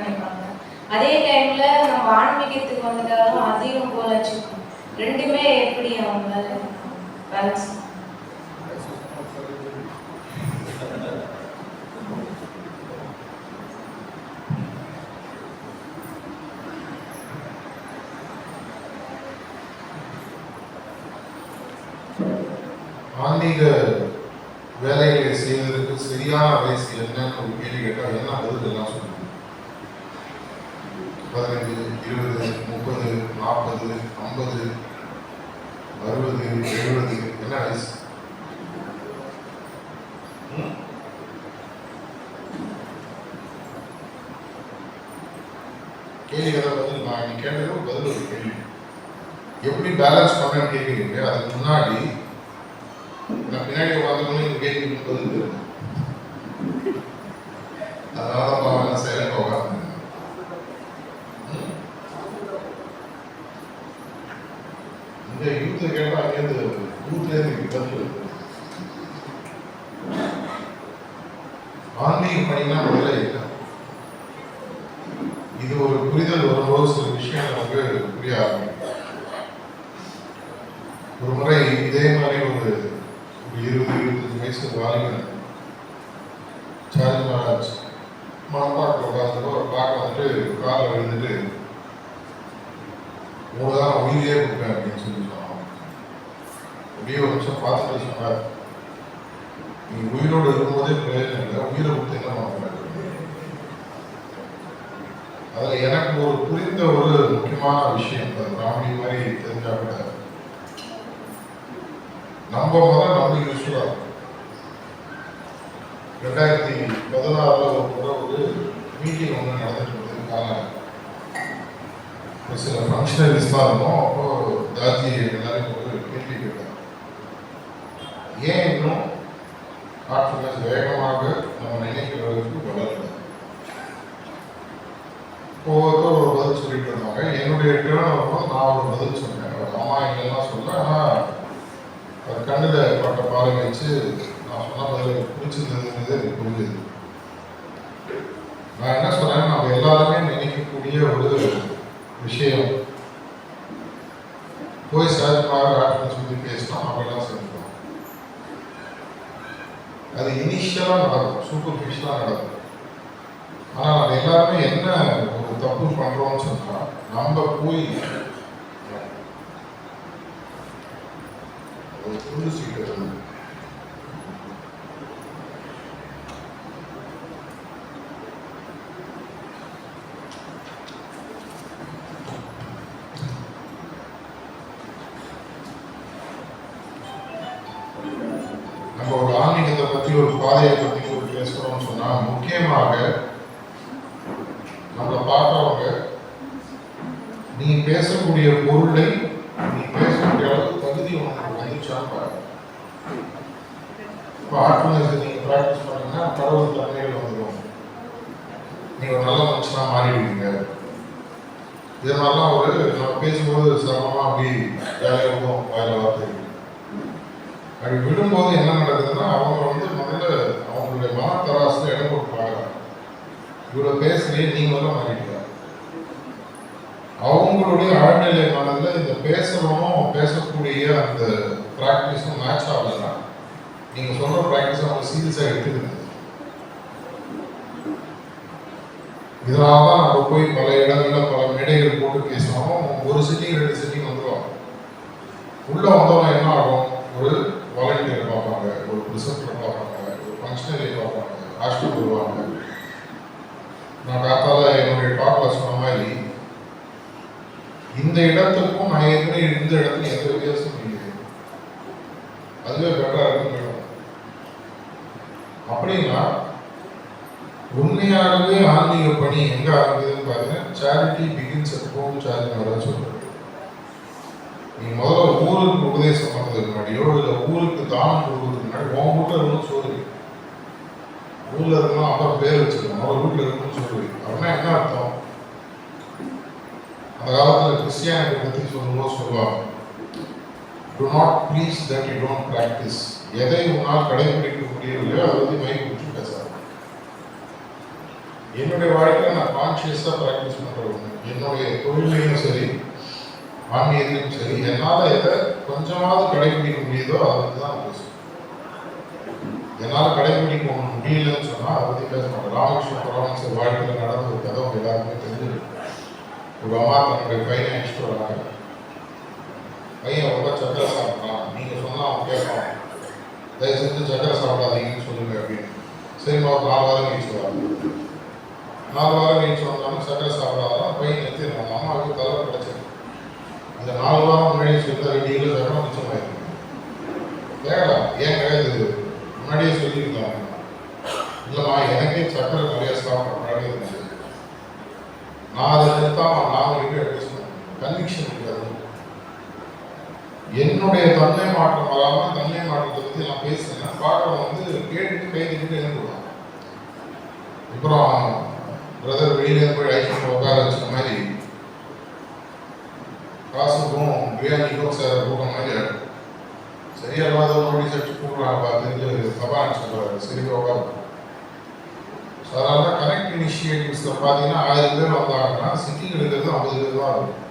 நினைப்பாங்க அதே டைம்ல நம்ம ஆன்மீகத்துக்கு வந்துட்டாலும் அதையும் போல வச்சுருக்கோம் ரெண்டுமே எப்படி அவங்க பேலன்ஸ் ஆன்மீக வேலைகளை செய்வதற்கு சரியான வயசு என்னன்னு ஒரு கேள்வி கேட்டால் என்ன பதில் எல்லாம் சொல்லுங்க பதினஞ்சு இருபது முப்பது நாற்பது ஐம்பது அறுபது எழுபது என்ன வயசு? கேள்வி பதில் நான் நீ கேட்டது பதில் ஒரு கேள்வி. எப்படி பேலன்ஸ் பண்ண கேட்குறீங்க? அதுக்கு முன்னாடி நான் பின்னாடி உட்காந்துக்கணும் இந்த கேள்வி பதில் தெரியும் அதனால தான் நான் சைலண்ட் உட்காந்து இந்த யூத்தை கேட்டால் அங்கேருந்து யூத்லேருந்து பதில் ஆன்மீக பணினா முதல்ல இல்லை இது ஒரு புரிதல் வரும்போது சில விஷயம் நமக்கு புரிய ஆரம்பிக்கும் ஒரு முறை இதே மாதிரி ஒரு ஒரு இருபது இருபத்தஞ்சு வயசு வாலிபன் சார்ஜ் மகாராஜ் மனப்பாட்டில் உட்காந்துட்டு ஒரு பார்க்க வந்துட்டு காலில் விழுந்துட்டு உங்களை தான் நான் உயிரே கொடுப்பேன் அப்படின்னு சொல்லி சொன்னான் அப்படியே ஒரு நிமிஷம் பார்த்துட்டு நீ உயிரோடு இருக்கும்போதே பிரயோஜனம் இல்லை உயிரை விட்டு என்ன பண்ண அதில் எனக்கு ஒரு புரிந்த ஒரு முக்கியமான விஷயம் அது ராமணி மாதிரி தெரிஞ்சா கூட நம்ம முதல் நம்ம யூஸ்ஃபுல்லாக இருக்கும் ரெண்டாயிரத்தி பதினாறுல ஒரு முறை ஒரு மீட்டிங் ஒன்று நடந்துட்டு இருந்தது ஒரு சில ஃபங்க்ஷனரிஸ்லாம் இருந்தோம். அப்போ தாஜி எல்லாரையும் ஒரு கேள்வி கேட்டார் ஏன் இன்னும் ஆக்சிஜன் வேகமாக நம்ம நினைக்கிறவருக்கு வளரல ஒவ்வொருத்தரும் ஒரு பதில் சொல்லிட்டு இருந்தாங்க என்னுடைய டேர்ன் நான் ஒரு பதில் சொன்னேன் அம்மா எங்கெல்லாம் சொல்ல ஆனால் அது கண்ணில் பட்ட பாறை வச்சு நான் சொன்ன பதில் எனக்கு பிடிச்சிருந்ததுங்கிறது எனக்கு புரிஞ்சுது நான் என்ன சொன்னேன் நம்ம எல்லாருமே நினைக்கக்கூடிய ஒரு விஷயம் போய் சஹஜமாக கான்ஃபிடன்ஸ் பற்றி பேசினா நம்ம எல்லாம் சேர்ந்துக்கலாம் அது இனிஷியலாக நடக்கும் சூப்பர்ஃபிஷியலாக நடக்கும் ஆனால் நம்ம எல்லாருமே என்ன ஒரு தப்பு பண்றோம்னு சொன்னா நம்ம போய் ஒரு துண்டு சீட்டு நீ பேசக்கூடிய பொருளை நீ பேசக்கூடிய அளவுக்கு தகுதி உனக்கு வந்துச்சான்னு பாரு. இப்போ ஆர்ட்ஃபுல்னஸ் நீங்கள் ப்ராக்டிஸ் பண்ணீங்கன்னா கடவுள் தன்மையில் வந்துடும் நீங்கள் ஒரு நல்ல மனுஷனாக மாறிடுவீங்க. இது ஒரு நம்ம பேசும்போது சிரமமாக அப்படி வேலையாக இருக்கும் வேலை வார்த்தை அப்படி விடும்போது என்ன நடக்குதுன்னா அவங்க வந்து முதல்ல அவங்களுடைய மன இடம் கொடுப்பாங்க. இவ்வளோ பேசுகிறேன் நீங்கள் எல்லாம் மாறிட்டீங்க அவங்களுடைய ஆழ்நிலை மனதில் இந்த பேசணும் பேசக்கூடிய அந்த ப்ராக்டிஸும் மேட்ச் ஆகலைன்னா நீங்கள் சொல்கிற ப்ராக்டிஸ் அவங்க சீரியஸாக எடுத்துக்கிறது இதனால தான் நம்ம போய் பல இடங்களில் பல மேடைகள் போட்டு பேசுவோம் ஒரு சிட்டிங் ரெண்டு சிட்டிங் வந்துடும் உள்ளே வந்தவங்க என்ன ஆகும்? ஒரு வாலண்டியரை பார்ப்பாங்க ஒரு ரிசப்டரை பார்ப்பாங்க ஒரு ஃபங்க்ஷனரி பார்ப்பாங்க ஹாஸ்டல் வருவாங்க. நான் காத்தால என்னுடைய டாக்ல சொன்ன மாதிரி இந்த இடத்துக்கும் நான் ஏற்கனவே இந்த இடத்துல எந்த வித்தியாசமும் இல்லை. அதுவே பெட்டரா இருக்கும் அப்படின்னா உண்மையாகவே ஆன்மீக பணி எங்க ஆரம்பிக்குதுன்னு பார்த்தீங்கன்னா charity begins at home charity மாதிரி சொல்றது நீ முதல்ல ஊருக்கு உபதேசம் பண்ணதுக்கு முன்னாடியோ இல்லை ஊருக்கு தானம் கொடுக்கறதுக்கு முன்னாடி உன் வீட்டில் இருக்கணும் சொல்லுவீங்க ஊர்ல இருக்கணும் அப்புறம் பேர் வச்சிருக்கணும் அவர் வீட்டில் இருக்கணும்னு சொல்லுவீங்க அப்படின்னா என்ன அர்த்தம்? அந்த காலத்தில் கிறிஸ்டியானிட்டி பற்றி சொல்லணும்னா சொல்லுவாங்க do not please that you don't practice எதை உன்னால் கடைபிடிக்க முடியவில்லையோ அதை பற்றி மைக் விட்டு பேசாது என்னுடைய வாழ்க்கையில் நான் கான்சியஸாக ப்ராக்டிஸ் பண்ணுற ஒன்று என்னுடைய தொழிலையும் சரி ஆன்மீகத்திலும் சரி என்னால் எதை கொஞ்சமாவது கடைபிடிக்க முடியுதோ அதை வந்து தான் பேசுவேன். என்னால் கடைபிடிக்க முடியலன்னு சொன்னால் அதை பற்றி பேச மாட்டேன். ராமகிருஷ்ண பரமசர் வாழ்க்கையில் நடந்த ஒரு கதை உங்க எல்லாருக்குமே ஒரு அம்மா தன்னுடைய பையனை அழைச்சிட்டு வராங்க பையன் ரொம்ப சக்கரை சாப்பிட்றான் நீங்கள் சொன்னால் அவன் கேட்பான். தயவு செஞ்சு சக்கரை சாப்பிடாதீங்கன்னு சொல்லுங்க அப்படின்னு. சரிம்மா ஒரு நாலு வாரம் கழிச்சு வராங்க நாலு வாரம் கழிச்சு வந்தாலும் சக்கரை சாப்பிடாதான் பையன் நிறுத்திடுறாங்க அம்மாவுக்கு தலை கிடச்சிருக்கு இந்த நாலு வாரம் முன்னாடியே சொல்ல ரெண்டு கிலோ சக்கரை மிச்சமாயிருக்கு. கேட்கலாம் ஏன் கிடையாது முன்னாடியே சொல்லியிருந்தாங்க. இல்லைம்மா எனக்கே சக்கரை நிறையா சாப்பிட்ற இருந்துச்சு. நான் அதை நிறுத்தாம நான் வரைக்கும் பேசணும் கன்விக்ஷன் இருக்காது. என்னுடைய தன்மை மாற்றம் வராமல் தன்மை மாற்றத்தை பற்றி நான் பேசுனேன் பார்க்க வந்து கேட்டுட்டு கை தட்டிட்டு எழுந்துடுவான் அப்புறம் பிரதர் வெளியில போய் ஐஸ்கிரீம் உட்கார வச்ச மாதிரி காசுக்கும் பிரியாணிக்கும் சார் கூட்டம் மாதிரி ஆயிடும். சரியா இல்லாத ஒரு சட்டு கூடுறாங்க தெரிஞ்சு சபான்னு சொல்றாரு சரி உட்காரு அதனால கனெக்ட் இனிஷியேட்டிவ்ஸில் பார்த்தீங்கன்னா ஆயிரம் பேர் வந்தாங்கன்னா சிட்டிங் எடுக்கிறது ஐம்பது பேர் தான் இருக்கும்.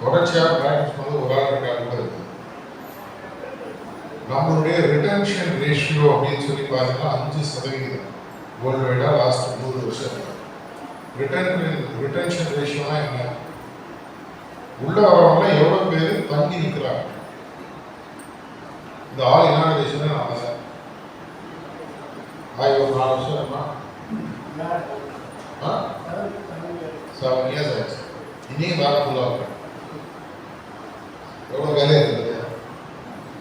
தொடர்ச்சியாக ப்ராக்டிஸ் வந்து ஒரு ஆள் ரெண்டு ஆள் நம்மளுடைய ரிட்டன்ஷன் ரேஷியோ அப்படின்னு சொல்லி பார்த்தீங்கன்னா அஞ்சு சதவிகிதம். வேர்ல்டு வைடாக லாஸ்ட் நூறு வருஷம் ரிட்டன் ரிட்டன்ஷன் ரேஷியோனா என்ன? உள்ள வரவங்க எவ்வளோ பேர் தங்கி நிற்கிறாங்க இந்த ஆள் இனாகரேஷனே நான் தான் ஆய் ஒரு நாலு வருஷம் என்ன? செவன் இயர்ஸ் ஆச்சு இனியும் வேலை ஃபுல்லாக இருக்கும் எவ்வளோ வேலை இருக்குது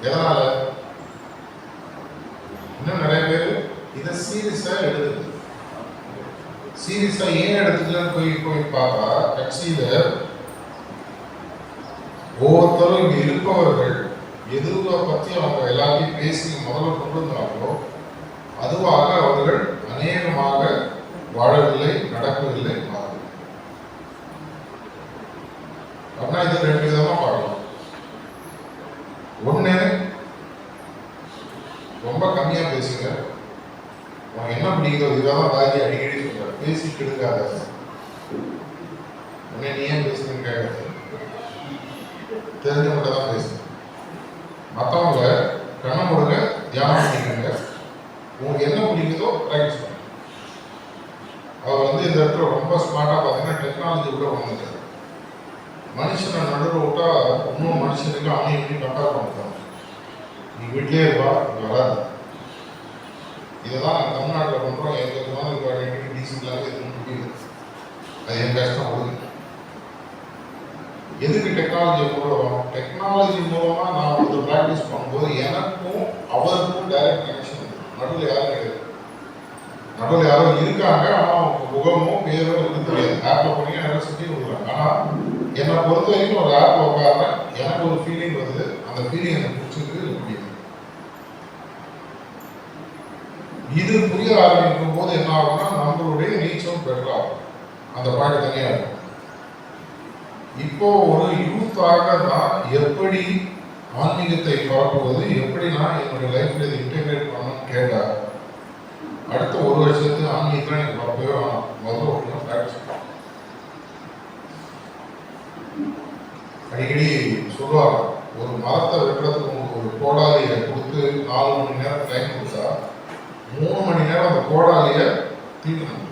எதனால இன்னும் நிறைய பேர் இதை சீரியஸாக எடுக்குது சீரியஸாக ஏன் எடுத்துக்கலன்னு போய் போய் பார்த்தா கட்சியில் ஒவ்வொருத்தரும் இங்கே இருப்பவர்கள் எதிர்வை பற்றி அவங்க எல்லாத்தையும் பேசி முதல்ல கொண்டு வந்தாங்களோ அதுவாக அவர்கள் அநேகமாக வாழவில்லை நடக்கவில்லை மாறவில்லை அப்படின்னா இது ரெண்டு விதமா பார்க்கலாம். ஒண்ணு ரொம்ப கம்மியா பேசுங்க. உனக்கு என்ன பிடிக்குதோ இதுதான் பாதி அடிக்கடி சொல்ற பேசி கெடுக்காத. உன்னை நீ ஏன் பேசுறேன்னு கேட்காத. மட்டும் தான் பேசுங்க மற்றவங்க கண்ண முடுங்க தியானம் பண்ணிக்கோங்க. உங்களுக்கு என்ன பிடிக்குதோ ப்ராக்டிஸ் பண்ணுங்க அவர் வந்து இந்த இடத்துல ரொம்ப ஸ்மார்ட்டாக பார்த்தீங்கன்னா டெக்னாலஜி கூட வந்துட்டார் மனுஷனை நடுவில் விட்டா இன்னும் மனுஷனுக்கு அவனையும் இப்படி கம்பேர் பண்ணுறாங்க நீ வீட்லேயே இருப்பா வராது. இதை நாங்கள் தமிழ்நாட்டில் பண்ணுறோம் எங்களுக்கு மாதிரி குவாலிட்டி டீசெண்டாக எதுவும் முடியுது அது என் கஷ்டம் கொடுங்க எதுக்கு டெக்னாலஜியை போடுறோம் டெக்னாலஜி மூலமாக நான் ஒருத்தர் ப்ராக்டிஸ் பண்ணும்போது எனக்கும் அவருக்கும் டைரக்ட் கனெக்ஷன் நடுவில் யாரும் கிடையாது. நடுவில் யாரும் இருக்காங்க ஆனால் அவங்க முகமோ பேரோ எனக்கு தெரியாது. ஆப்பில் போனீங்க நல்லா சுற்றி விடுறாங்க. ஆனால் என்னை பொறுத்த வரைக்கும் ஒரு ஆப்பில் உட்கார்றேன் எனக்கு ஒரு ஃபீலிங் வருது. அந்த ஃபீலிங் எனக்கு பிடிச்சிருக்கு முடியாது இது புரிய ஆரம்பிக்கும் போது என்ன ஆகும்னா நம்மளுடைய ரீச்சும் பெட்டர் ஆகும். அந்த பாட்டு தனியாக இருக்கும். இப்போ ஒரு யூத்தாக நான் எப்படி ஆன்மீகத்தை பரப்புவது எப்படி நான் என்னுடைய லைஃப்ல இதை இன்டெகிரேட் பண்ணணும்னு கேட்டால் அடுத்த ஒரு வருஷத்துக்கு ஆன்மீகத்தில் எனக்கு பரப்பவே வேணாம் முதல்ல ஒன்று ப்ராக்டிஸ் அடிக்கடி சொல்லுவாங்க ஒரு மரத்தை வெட்டுறதுக்கு உங்களுக்கு ஒரு கோடாலியை கொடுத்து நாலு மணி நேரம் டைம் கொடுத்தா மூணு மணி நேரம் அந்த கோடாலியை தீட்டணும்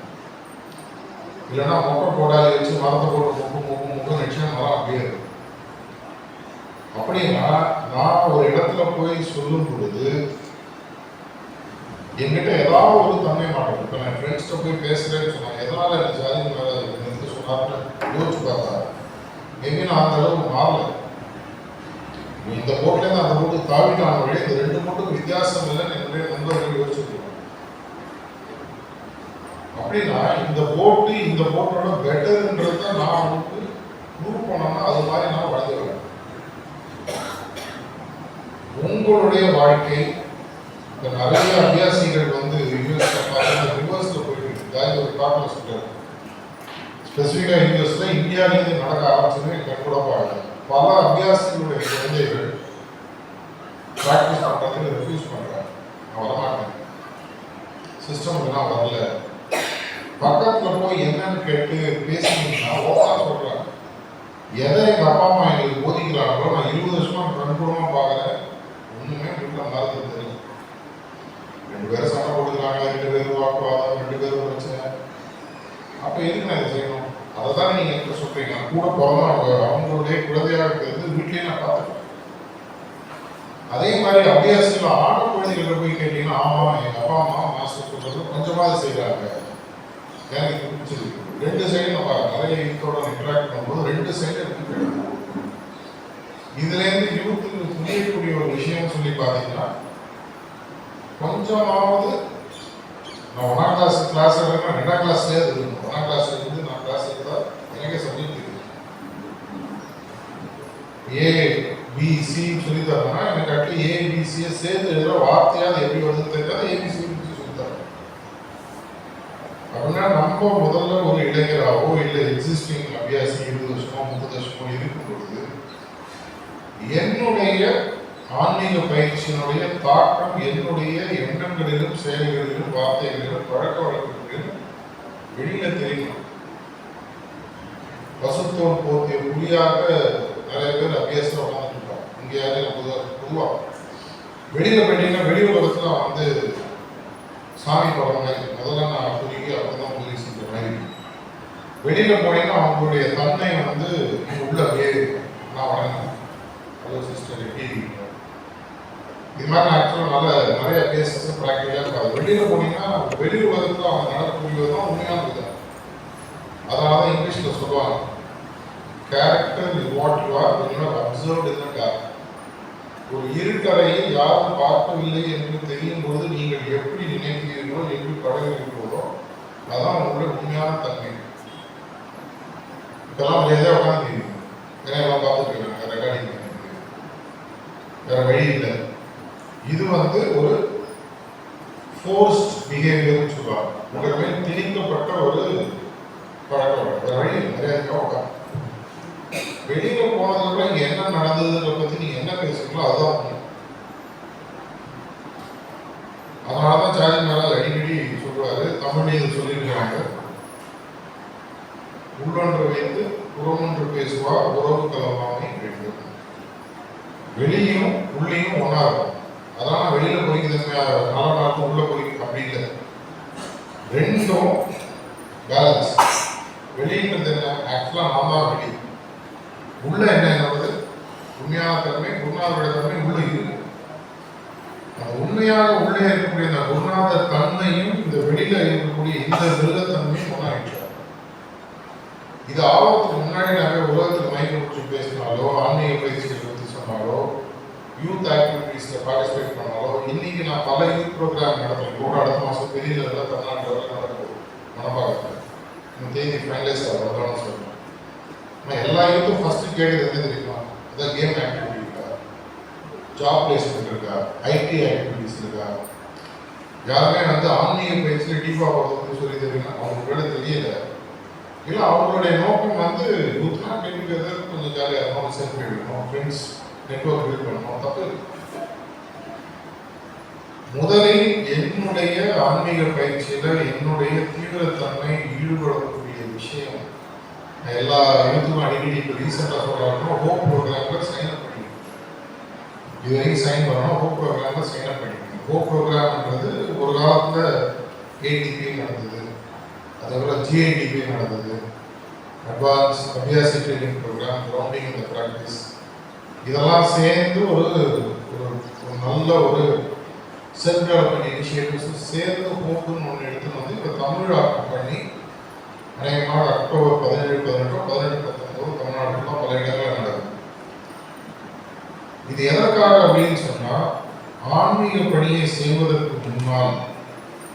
இல்லைன்னா மொட்டை கோடாலி வச்சு மரத்தை போட்டு மொக்கு மொக்கு மொக்கு நிச்சயம் மரம் அப்படியே இருக்கும். அப்படின்னா நான் ஒரு இடத்துல போய் சொல்லும் பொழுது என்கிட்ட ஏதாவது ஒரு தன்மை மாற்றம் இப்போ நான் ஃப்ரெண்ட்ஸ்கிட்ட போய் பேசுகிறேன்னு சொன்னாங்க எதனால் எனக்கு ஜாதி மேலே நிறுத்த சொன்னார்னு யோசிச்சு பார்த்தா மேபி நான் அந்த அளவுக்கு மாறல. இந்த போட்லேருந்து அந்த போட்டு தாவிட்டான வழி இந்த ரெண்டு போட்டுக்கு வித்தியாசம் இல்லைன்னு என்னுடைய நண்பர்கள் யோசிச்சுருக்கோம் அப்படின்னா இந்த போட்டு இந்த போட்டோட பெட்டருன்றத நான் அவனுக்கு ப்ரூவ் பண்ணோம்னா அது மாதிரி நான் வளர்ந்துருவேன். உங்களுடைய வாழ்க்கை நிறைய அபியாசிகள் வந்து யூஎஸ்ல பார்த்தா ரிவர்ஸ்ல போயிட்டு இருக்கு. ஒரு காட்டில் சொல்றாரு. ஸ்பெசிஃபிக்காக யூஎஸ்ல இந்தியாவிலேருந்து நடக்க ஆரம்பிச்சது எனக்கு கூட பாருங்க பல அபியாசிகளுடைய குழந்தைகள் ப்ராக்டிஸ் பண்ணுறதுக்கு ரெஃப்யூஸ் பண்ணுறாங்க நான் வரமாட்டேன். சிஸ்டம் நான் வரல. பக்கத்தில் போய் என்னன்னு கேட்டு பேசினீங்கன்னா ஓப்பனா சொல்கிறேன் எதை எங்கள் அப்பா அம்மா எங்களுக்கு போதிக்கிறாங்களோ நான் இருபது வருஷமாக கண்கூடமா பார்க்குறேன். ஒன்றுமே வீட்டுல மறந்து தெரியும் ரெண்டு பேரும் சண்டை போட்டுக்கிறாங்க ரெண்டு பேரும் வாக்குவாதம் ரெண்டு பேரும் பிரச்சனை. அப்போ எதுக்கு நான் இதை செய்யணும்? அதை தான் நீங்க எப்படி சொல்கிறீங்க நான் கூட பிறந்தவங்க அவங்களுடைய குழந்தையாக இருக்கிறது வீட்லேயே நான் பார்த்துருக்கேன் அதே மாதிரி அபியாசியில் ஆட குழந்தைகளை போய் கேட்டீங்கன்னா ஆமா எங்கள் அப்பா அம்மா மாஸ்டர் சொல்கிறது கொஞ்சமாவது செய்கிறாங்க எனக்கு பிடிச்சது பிடிச்சிருக்கு ரெண்டு சைடு நம்ம நிறைய யூத்தோட இன்ட்ராக்ட் பண்ணும்போது ரெண்டு சைடு இருக்கு. இதுல இருந்து யூத்துக்கு புரியக்கூடிய ஒரு விஷயம் சொல்லி பார்த்தீங்கன்னா கொஞ்சமாவது நான் ஒன்றாம் கிளாஸ் கிளாஸ் எடுக்கிறேன் ரெண்டாம் கிளாஸ்லேயே அது இருக்கணும். ஒன்றாம் கிளாஸ் இருந்து நான் கிளாஸ் இருந்தால் எனக்கே சப்ஜெக்ட் ஏ பி சி சொல்லி தரேன்னா எனக்கு அட்லி ஏ பி சியை சேர்த்து எப்படி வருதுன்னு தெரிஞ்சால் ஏபிசி சொல்லி தரேன் அப்படின்னா நம்ம முதல்ல ஒரு இளைஞராகவோ இல்லை எக்ஸிஸ்டிங் அபியாசி இருபது வருஷமோ முப்பது வருஷமோ இருக்கும் பொழுது என்னுடைய ஆன்மீக பயிற்சியினுடைய தாக்கம் என்னுடைய எண்ணங்களிலும் செயல்களிலும் வார்த்தைகளிலும் பழக்க வழக்கங்களிலும் வெளியில தெரியணும் பசுத்தோல் போர்த்திய புலியாக நிறைய பேர் அபியாசம் உட்காந்துட்டு இங்கே இங்க யாரையும் பொதுவாக பொதுவா. வெளியில போயிட்டீங்கன்னா வெளி உலகத்தில் வந்து சாமி படம் மாதிரி முதல்ல நான் புதுக்கி தான் உதவி செஞ்ச மாதிரி வெளியில போனீங்கன்னா அவங்களுடைய தன்மை வந்து உள்ள அப்படியே நான் வணங்கினேன் ஹலோ சிஸ்டர் எப்படி இருக்கீங்க? இது மாதிரி நான் ஆக்சுவலாக நல்ல நிறைய கேசஸ் ப்ராக்டிக்கலாக இருக்காது வெளியில் போனீங்கன்னா வெளி உலகத்தில் அவங்க நடக்கக்கூடிய தான் உண்மையான விதம் அதனால தான் இங்கிலீஷில் சொல்லுவாங்க. Character is what you are when observed in character ஒரு இருட்டறையில் யாரும் பார்க்கவில்லை என்று தெரியும் போது நீங்கள் எப்படி நினைக்கிறீர்களோ எப்படி பழகிறீர்களோ அதான் உங்களுடைய உண்மையான தன்மை. இப்பெல்லாம் மரியாதையாக உட்காந்துருக்கீங்க ஏன்னா எல்லாம் பார்த்துட்டு இருக்காங்க. ரெக்கார்டிங் வேற வழி இல்லை. இது வந்து ஒரு ஃபோர்ஸ்ட் பிஹேவியர்னு சொல்லுவாங்க. உங்கள் மேல் திணிக்கப்பட்ட ஒரு பழக்கம் வழி உட்காந்து வெளியில போனதுக்கப்புறம் என்ன நடந்ததுன்ற பத்தி நீங்க என்ன பேசுறீங்களோ அதுதான் அதனால அதனாலதான் சாதி மேல அடிக்கடி சொல்றாரு தமிழ்ல இது சொல்லியிருக்காங்க உள்ளொன்று வைத்து புறமொன்று பேசுவா உறவு கலவாமை வேண்டும். வெளியும் உள்ளேயும் ஒன்றா இருக்கும். வெளியில பொறிக்கிறது நல்ல நாளும் உள்ள பொறிக்க அப்படி இல்லை. ரெண்டும் பேலன்ஸ் வெளியின்றது என்ன? ஆக்சுவலாக நான் தான் வெளி. உள்ள என்ன என்னது உண்மையான தன்மை குருநாதருடைய தன்மை உள்ள இருக்கு. அந்த உண்மையாக உள்ளே இருக்கக்கூடிய அந்த குருநாத தன்மையும் இந்த வெளியில இருக்கக்கூடிய இந்த மிருகத்தன்மையும் ஒன்றாயிட்டு இது ஆபத்துக்கு முன்னாடி நாங்கள் உலகத்துக்கு மயக்கம் பிடிச்சி பேசினாலோ ஆன்மீக பயிற்சிகள் பற்றி சொன்னாலோ யூத் ஆக்டிவிட்டீஸ்ல பார்ட்டிசிபேட் பண்ணாலோ இன்னைக்கு நான் பல யூத் ப்ரோக்ராம் நடத்துகிறேன் கூட அடுத்த மாதம் பெரிய லெவலில் தமிழ்நாட்டில் நடக்கும் மனப்பாக்கத்தில் இந்த தேதி ஃபைனலைஸ் ஆகிறதான்னு சொல்றேன். நான் எல்லா யூத்தும் ஃபர்ஸ்ட் கேட்டது என்ன தெரியுமா? அதான் கேம் ஆக்டிவிட்டி இருக்கா? ஜாப் பிளேஸ்மெண்ட் இருக்கா? ஐடி ஆக்டிவிட்டிஸ் இருக்கா? யாருமே வந்து ஆன்மீக பயிற்சியில் டீப்பாக போகிறதுன்னு சொல்லி தெரியுமா அவங்களுக்கு வேலை தெரியல. இல்லை அவங்களுடைய நோக்கம் வந்து யூத்னா கேட்கிறது கொஞ்சம் ஜாலியாக இருக்கணும் செல்ஃபி எடுக்கணும் ஃப்ரெண்ட்ஸ் நெட்ஒர்க் பில்ட் பண்ணணும். தப்பு முதலில் என்னுடைய ஆன்மீக பயிற்சியில் என்னுடைய தீவிரத்தன்மை ஈடுபடக்கூடிய விஷயம். எல்லா எழுத்துக்கும் அடிக்கடி இப்போ ரீசெண்டாக சொல்கிறாங்க ஹோப் ப்ரோக்ராமில் சைன் அப் பண்ணிக்கணும். இது வரைக்கும் சைன் பண்ணணும் ஹோப் ப்ரோக்ராமில் சைன் அப் பண்ணிக்கணும். ஹோப் ப்ரோக்ராம்ன்றது ஒரு காலத்தில் ஏடிபி நடந்தது. அதேபோல் ஜிஐடிபி நடந்தது. Advance abhyasi training program grounding இந்த ப்ராக்டிஸ் இதெல்லாம் சேர்ந்து ஒரு ஒரு நல்ல ஒரு செல்ஃப் டெவலப்மெண்ட் இனிஷியேட்டிவ்ஸ் சேர்ந்து ஹோப்புன்னு ஒன்று எடுத்துன்னு வந்து இப்போ தமிழ் ஆக்கம் பண்ணி அநேகமாக அக்டோபர் பதினேழு பதினெட்டு பதினெட்டு பத்தொன்பது தமிழ்நாட்டில் பல இடங்களில் நடக்கும் இது எதற்காக அப்படின்னு சொன்னால் ஆன்மீக பணியை செய்வதற்கு முன்னால்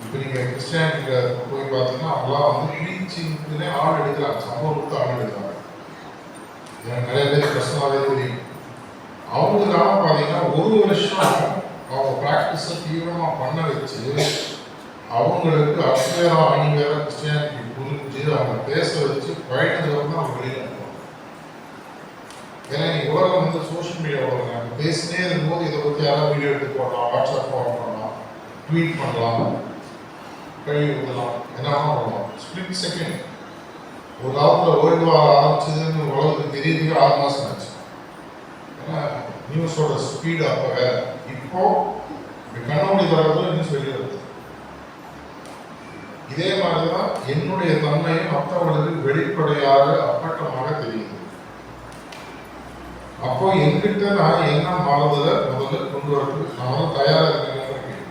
இப்போ நீங்கள் கிறிஸ்டியானிட்டியில் போய் பார்த்தீங்கன்னா அவங்களாம் வந்து ப்ரீச்சிங்க்குனே ஆள் எடுக்கிறாங்க சம்பவம் கொடுத்து ஆள் எடுக்கிறாங்க எனக்கு நிறைய பேர் பிரச்சனாவே தெரியும். அவங்களுக்காக பார்த்தீங்கன்னா ஒரு வருஷம் அவங்க ப்ராக்டிஸை தீவிரமாக பண்ண வச்சு அவங்களுக்கு அக்ஷரம் அணிவேற கிறிஸ்டியானிட்டி புரிஞ்சு அவங்க பேச வச்சு பயணத்தில் தான் அவங்க வெளியில் ஏன்னா இன்னைக்கு உலகம் வந்து சோஷியல் மீடியா உலகம் பேசினே இருக்கும்போது இதை பற்றி யாராவது வீடியோ எடுத்து போடலாம் வாட்ஸ்அப் ஃபார்ம் பண்ணலாம் ட்வீட் பண்ணலாம் கழுவி விடலாம் என்ன பண்ணலாம். ஸ்பிளிட் செகண்ட் ஒரு காலத்தில் வேர்ல்டு வார் ஆரம்பிச்சதுன்னு உலகத்துக்கு தெரியறதுக்கு ஆறு மாதம் ஆச்சு. ஏன்னா நியூஸோட ஸ்பீடு அப்போ வேறு. இப்போ இப்படி கண்ணாடி தரத்துல நியூஸ் வருது இதே மாதிரிதான் என்னுடைய தன்மையும் மற்றவர்களுக்கு வெளிப்படையாக அப்பட்டமாக தெரியுது அப்போ என்கிட்ட நான் என்ன மாறுதலை முதல்ல கொண்டு வரதுக்கு நான் தயாரா தயாராக இருக்கேன்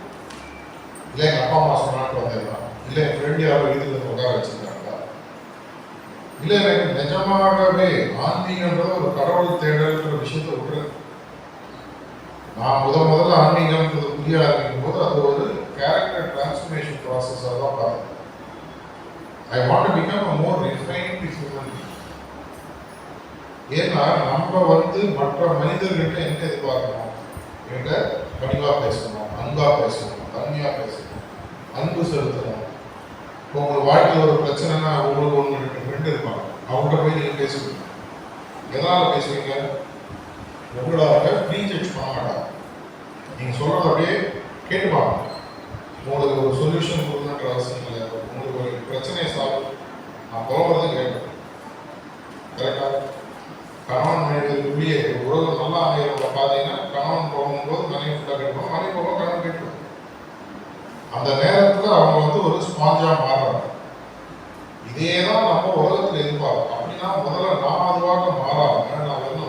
இல்லை எங்கள் அப்பா அம்மா சொன்னாட்டு வந்துடலாம் இல்லை என் ஃப்ரெண்ட் யாரோ வீட்டில் உட்கார வச்சிருக்காங்களா? இல்லை எனக்கு நிஜமாகவே ஆன்மீகன்றது ஒரு கடவுள் தேடல்ன்ற விஷயத்தை விட்டுரு நான் முத முதல்ல ஆன்மீகம்ன்றது புரிய ஆரம்பிக்கும் போது அது ஒரு கேரக்டர் டிரான்ஸ்ஃபர்மேஷன் ப்ராசஸாக தான் பார்த்தேன் I want become a more refined human ஏன்னா நம்ம வந்து மற்ற மனிதர்கிட்ட என்ன எதிர்பார்க்கணும்? என்கிட்ட பணிவா பேசணும் அன்பாக பேசணும் தன்மையாக பேசணும் அன்பு செலுத்தணும். இப்போ உங்கள் வாழ்க்கையில் ஒரு பிரச்சனைனா உங்களுக்கு ஒன்று ரெண்டு ஃப்ரெண்டு இருப்பாங்க. அவங்கள்ட்ட போய் நீங்கள் பேசுவீங்க எதனால் பேசுவீங்க உங்களாக ப்ரீ ஜட்ஜ் பண்ண மாட்டாங்க. நீங்கள் சொல்றத அப்படியே கேட்டுப்பாங்க உங்களுக்கு ஒரு சொல்யூஷன் கொடுக்கணுன்ற அவசியம் இல்லை. உங்களுக்கு ஒரு பிரச்சனையை சால்வ் நான் புலம்புறதும் கேட்பேன் கரெக்டாக கணவன் மனைவிக்குள்ளேயே உறவு நல்லா அமைகிறவங்க பார்த்தீங்கன்னா கணவன் போகும்போது மனைவி ஃபுல்லாக கேட்போம் மனைவி போகும் கணவன் கேட்போம். அந்த நேரத்தில் அவங்க வந்து ஒரு ஸ்பாஞ்சாக மாறுறாங்க. இதே தான் நம்ம உலகத்தில் எதிர்பார்ப்போம். அப்படின்னா முதல்ல நான் அதுவாக மாறாமல் நான் வந்து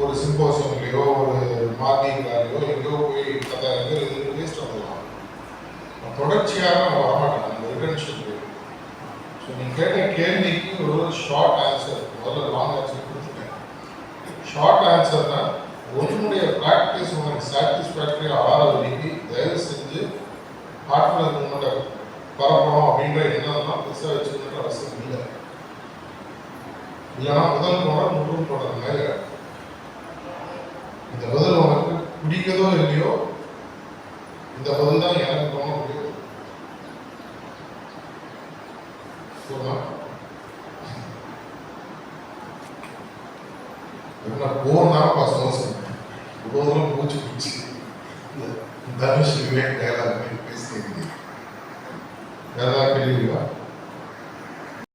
ஒரு சிம்போசியம்லையோ ஒரு மார்னிங்காலையோ எங்கேயோ போய் பத்தாயிரம் பேர் இது வேஸ்ட் வந்துடலாம் நான் தொடர்ச்சியாக நான் வரமாட்டேன் அந்த ரிட்டர்ன்ஷிப் ஸோ நீ கேட்ட கேள்விக்கு ஒரு ஷார்ட் ஆன்சர் முதல்ல லாங் ஆன்சர் கொடுத்துட்டேன். ஷார்ட் ஆன்சர்னா உன்னுடைய ப்ராக்டிஸ் உனக்கு சாட்டிஸ்ஃபேக்டரி ஆற வரைக்கும் தயவு செஞ்சு ஹார்ட்ல உன்னோட பரப்பணும் அப்படின்ற எண்ணம்லாம் பெருசாக வச்சுக்கணுன்ற அவசியம் இல்லை. இல்லைன்னா முதல் தொடர் முற்றும் தொடர் மாதிரி இந்த பதில் உனக்கு பிடிக்குதோ இல்லையோ இந்த பதில் தான் எனக்கு தோண முடியும் போனா